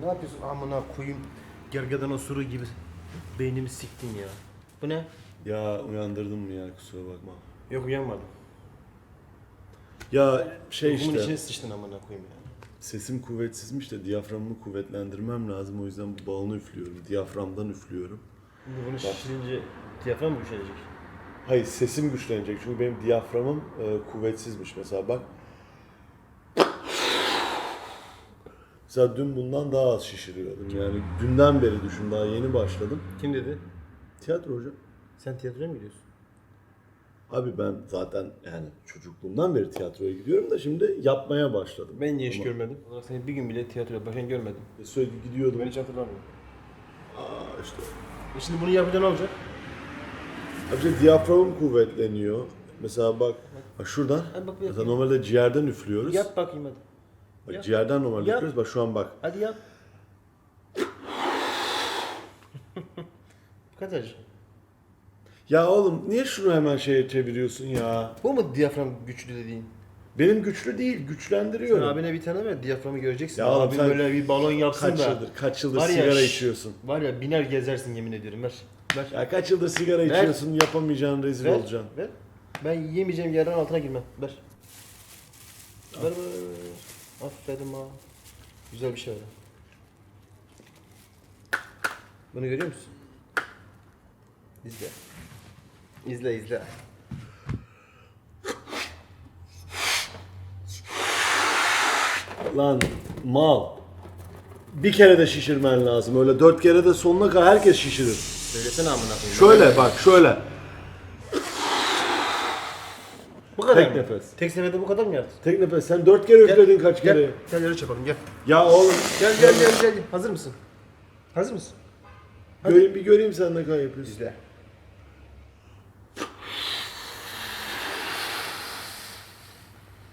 Ne yapıyorsun amına koyayım gergedan osuru gibi beynimi siktin ya. Bu ne? Ya uyandırdım mı ya kusura bakma. Yok uyanmadım. Ya şey Uykumun işte içine sıçtın amına koyayım ya. sesim kuvvetsizmiş de diyaframımı kuvvetlendirmem lazım o yüzden bu balonu üflüyorum. Diyaframdan üflüyorum. Şimdi bunu şişirince diyafram mı güçlenecek? Hayır sesim güçlenecek çünkü benim diyaframım e, kuvvetsizmiş mesela bak. Mesela dün bundan daha az şişiriyordum yani dünden beri düşün daha yeni başladım. Kim dedi? Tiyatro hocam. Sen tiyatroya mı gidiyorsun? Abi ben zaten yani çocukluğumdan beri tiyatroya gidiyorum da şimdi yapmaya başladım. Ben niye hiç Ama- görmedim? Olarak seni bir gün bile tiyatroya başın görmedim. E, Sürekli gidiyordum. Ben hiç hatırlamıyorum. Aa işte. E şimdi bunu yapınca ne olacak? Ayrıca diyaframım kuvvetleniyor. Mesela bak, bak şuradan. Hadi bak bir Mesela yapayım. normalde ciğerden üflüyoruz. Yap bakayım hadi. Bak, yap. ciğerden normalde Yap. üflüyoruz. Bak şu an bak. Hadi yap. Bu kadar. Ya oğlum niye şunu hemen şeye çeviriyorsun ya? Bu mu diyafram güçlü dediğin? Benim güçlü değil, Sen güçlendiriyorum. abine bir tane ver diyaframı göreceksin. Ya oğlum Abi sen böyle bir balon yapsın kaç da. yıldır, kaç yıldır Var ya, sigara şş. içiyorsun? Var ya biner gezersin yemin ediyorum ver. Ver. Ya kaç yıldır sigara Ver. içiyorsun, yapamayacağın rezil ver. olacaksın. Ver. Ben yiyemeyeceğim yerden altına girmem. Ver. Ver ver ver. ver. Aferin ha. Güzel bir şey öyle. Bunu görüyor musun? İzle. İzle izle. Lan mal. Bir kere de şişirmen lazım. Öyle dört kere de sonuna kadar herkes şişirir. Söylesene amına koyayım. Şöyle bak şöyle. Bu kadar Tek mı? nefes. Tek seferde bu kadar mı yaptın? Tek nefes. Sen dört kere üfledin kaç kere? Gel. Gel yarış yapalım gel. Ya oğlum Gel gel gel gel. Hazır mısın? Hazır mısın? Hadi. göreyim, bir göreyim sen ne kadar yapıyorsun. İzle.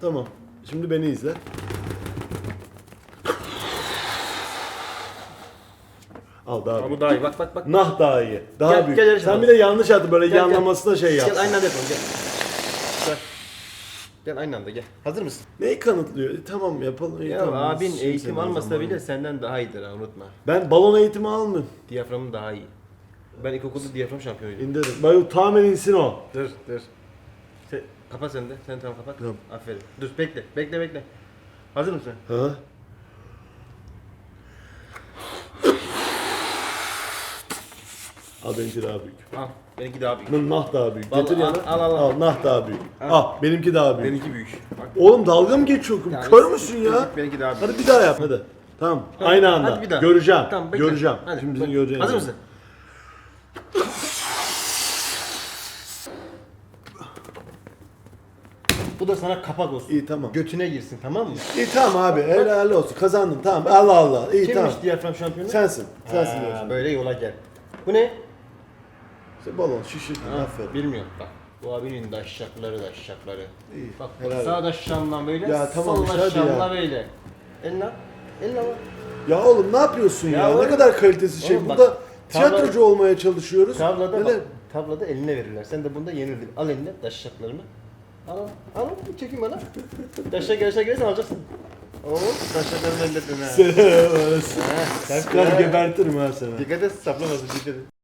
Tamam. Şimdi beni izle. Al daha Ama büyük. bu daha iyi. Bak bak bak. Nah daha iyi. Daha Gel, büyük. gel yarış Sen bir de yanlış attın böyle Gel, yanlamasına şey yap. Gel aynı anda yapalım gel. Gel. Gel aynı anda gel. Hazır mısın? Neyi kanıtlıyor? E, tamam yapalım. iyi, Ya tamam. abin eğitim almasa bile senden daha iyidir ha unutma. Ben balon eğitimi almıyorum. Diyaframın daha iyi. Ben ilkokulda diyafram şampiyonuydum. İndirin. Bak tamamen insin o. Dur dur. Sen, kapat sen de. Sen tamam kapat. Tamam. Aferin. Dur bekle. Bekle bekle. Hazır mısın? Ha? Al benimki daha büyük. Al. Benimki daha büyük. Bunun nah daha büyük. Al, Getir al, yana. al, al, al. nah daha büyük. Al. benimki daha büyük. Benimki büyük. Bak. Oğlum dalga mı geçiyorsun? Yani Kör müsün ya? benimki- daha büyük. Hadi bir daha yap hadi. Tamam. Aynı anda. Hadi bir daha. Göreceğim. Tamam, bekle. Göreceğim. Hadi, Şimdi bak. seni göreceğim. Hazır mısın? Bu da sana kapak olsun. İyi tamam. Götüne girsin tamam mı? İyi tamam abi. Helal olsun. Kazandın tamam. Allah Allah. İyi Kimmiş tamam. diyafram şampiyonu? Sensin. Sensin Ha, böyle yola gel. Bu ne? İşte balon şişirdin. Aferin. Bilmiyorum bak. Bu abinin daşşakları daşşakları. İyi, Bak helal sağ daşşanla böyle, Ya tamam sol işte, hadi daşşanla ya. böyle. Eline al. Eline al. Ya oğlum ne yapıyorsun ya? Ya ne kadar kalitesiz şey. Oğlum bak, Burada tavla- tiyatrocu olmaya çalışıyoruz. Tablada Öyle- bak. Tablada eline verirler. Sen de bunda yenildin. Al eline daşşaklarını. Al al. Al. Çekeyim bana. Daşşak daşşak gelirsen alacaksın. Oo, daşşaklarını ellettin ha. Sıkar gebertirim ha seni. Dikkat et saplamasın dikkat et.